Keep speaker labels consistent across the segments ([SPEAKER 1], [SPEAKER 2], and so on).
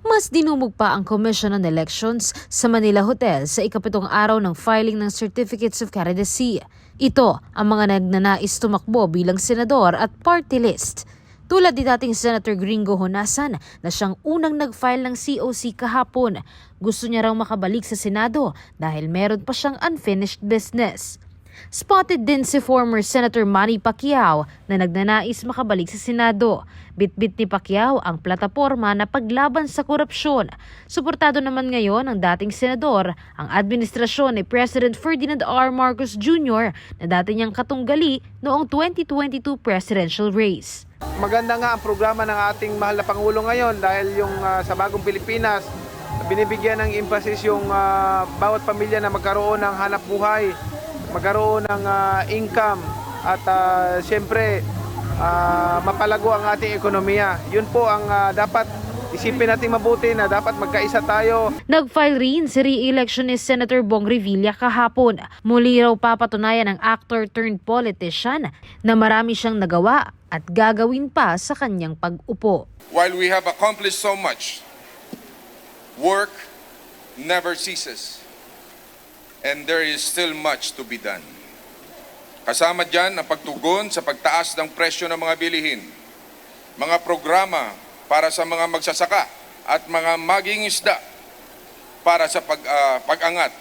[SPEAKER 1] Mas dinumog pa ang Commission on Elections sa Manila Hotel sa ikapitong araw ng filing ng Certificates of Candidacy. Ito ang mga nagnanais tumakbo bilang senador at party list. Tulad ni dating Senator Gringo Honasan na siyang unang nag-file ng COC kahapon. Gusto niya raw makabalik sa Senado dahil meron pa siyang unfinished business. Spotted din si former Senator Manny Pacquiao na nagnanais makabalik sa Senado. Bitbit ni Pacquiao ang plataforma na paglaban sa korupsyon. Suportado naman ngayon ng dating senador ang administrasyon ni President Ferdinand R. Marcos Jr. na dati niyang katunggali noong 2022 presidential race.
[SPEAKER 2] Maganda nga ang programa ng ating mahal na Pangulo ngayon dahil yung ah, sa bagong Pilipinas, binibigyan ng emphasis yung ah, bawat pamilya na magkaroon ng hanap buhay, magkaroon ng ah, income at ah, siyempre ah, mapalago ang ating ekonomiya. Yun po ang ah, dapat isipin natin mabuti na dapat magkaisa tayo
[SPEAKER 1] Nag-file rin si re-election ni Senator Bong Revilla kahapon. Muli raw papatunayan ng actor turned politician na marami siyang nagawa at gagawin pa sa kanyang pag-upo.
[SPEAKER 3] While we have accomplished so much, work never ceases. And there is still much to be done. Kasama dyan ang pagtugon sa pagtaas ng presyo ng mga bilihin, mga programa para sa mga magsasaka at mga maging isda para sa pag, ah, pag-angat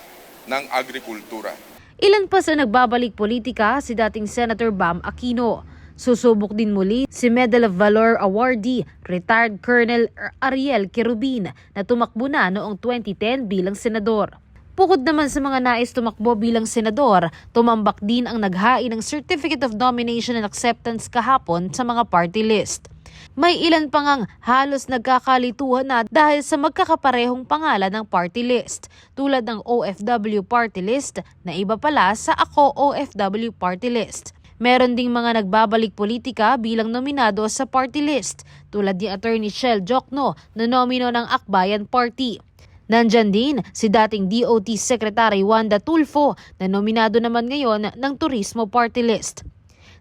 [SPEAKER 3] ng agrikultura.
[SPEAKER 1] Ilan pa sa nagbabalik politika si dating Senator Bam Aquino. Susubok din muli si Medal of Valor awardee retired Colonel Ariel Kerubin na tumakbo na noong 2010 bilang senador. Bukod naman sa mga nais tumakbo bilang senador, tumambak din ang naghain ng Certificate of Nomination and Acceptance kahapon sa mga party list. May ilan pa ngang halos nagkakalituhan na dahil sa magkakaparehong pangalan ng party list, tulad ng OFW party list na iba pala sa Ako OFW party list. Meron ding mga nagbabalik politika bilang nominado sa party list, tulad ni Attorney Shell Jokno na nomino ng Akbayan Party. Nandyan din si dating DOT Secretary Wanda Tulfo na nominado naman ngayon ng Turismo Party List.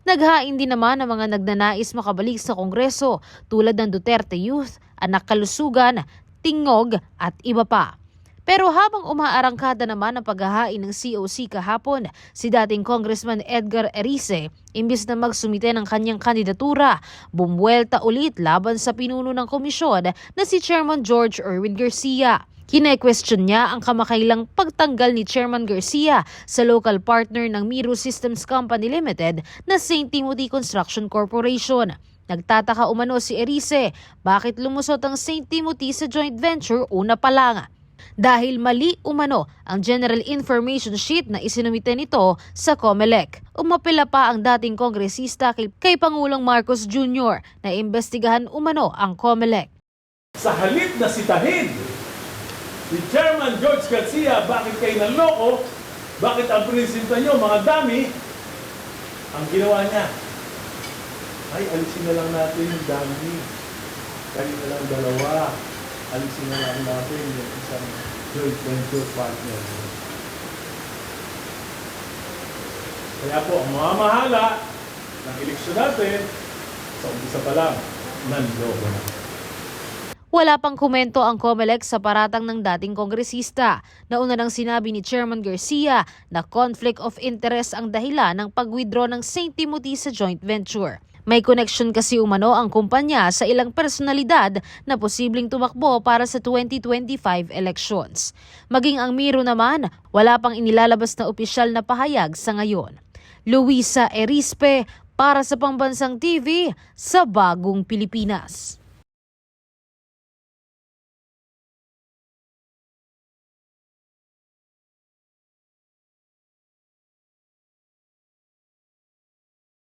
[SPEAKER 1] Naghain din naman ang mga nagnanais makabalik sa Kongreso tulad ng Duterte Youth, Anak Kalusugan, Tingog at iba pa. Pero habang umaarangkada naman ang paghahain ng COC kahapon, si dating Congressman Edgar Erice, imbis na magsumite ng kanyang kandidatura, bumwelta ulit laban sa pinuno ng komisyon na si Chairman George Erwin Garcia. Kine-question niya ang kamakailang pagtanggal ni Chairman Garcia sa local partner ng Miro Systems Company Limited na St. Timothy Construction Corporation. Nagtataka umano si Erice bakit lumusot ang St. Timothy sa joint venture una pa lang. Dahil mali umano ang General Information Sheet na isinumite nito sa COMELEC. Umapila pa ang dating kongresista kay, kay Pangulong Marcos Jr. na imbestigahan umano ang COMELEC.
[SPEAKER 4] sa halip na sitahin ni Chairman George Garcia, bakit kayo naloko, bakit ang prinsipyo nyo, mga dami, ang ginawa niya, ay alisin na lang natin yung dami. Kayo na lang dalawa. Alisin na lang natin yung isang joint venture partner. Kaya po, ang mga mahala ng eleksyon natin, sa umpisa pa lang, nanloko na.
[SPEAKER 1] Wala pang komento ang COMELEC sa paratang ng dating kongresista. Nauna nang sinabi ni Chairman Garcia na conflict of interest ang dahilan ng pag-withdraw ng St. Timothy sa joint venture. May connection kasi umano ang kumpanya sa ilang personalidad na posibleng tumakbo para sa 2025 elections. Maging ang Miro naman, wala pang inilalabas na opisyal na pahayag sa ngayon. Luisa Erispe para sa Pambansang TV sa Bagong Pilipinas.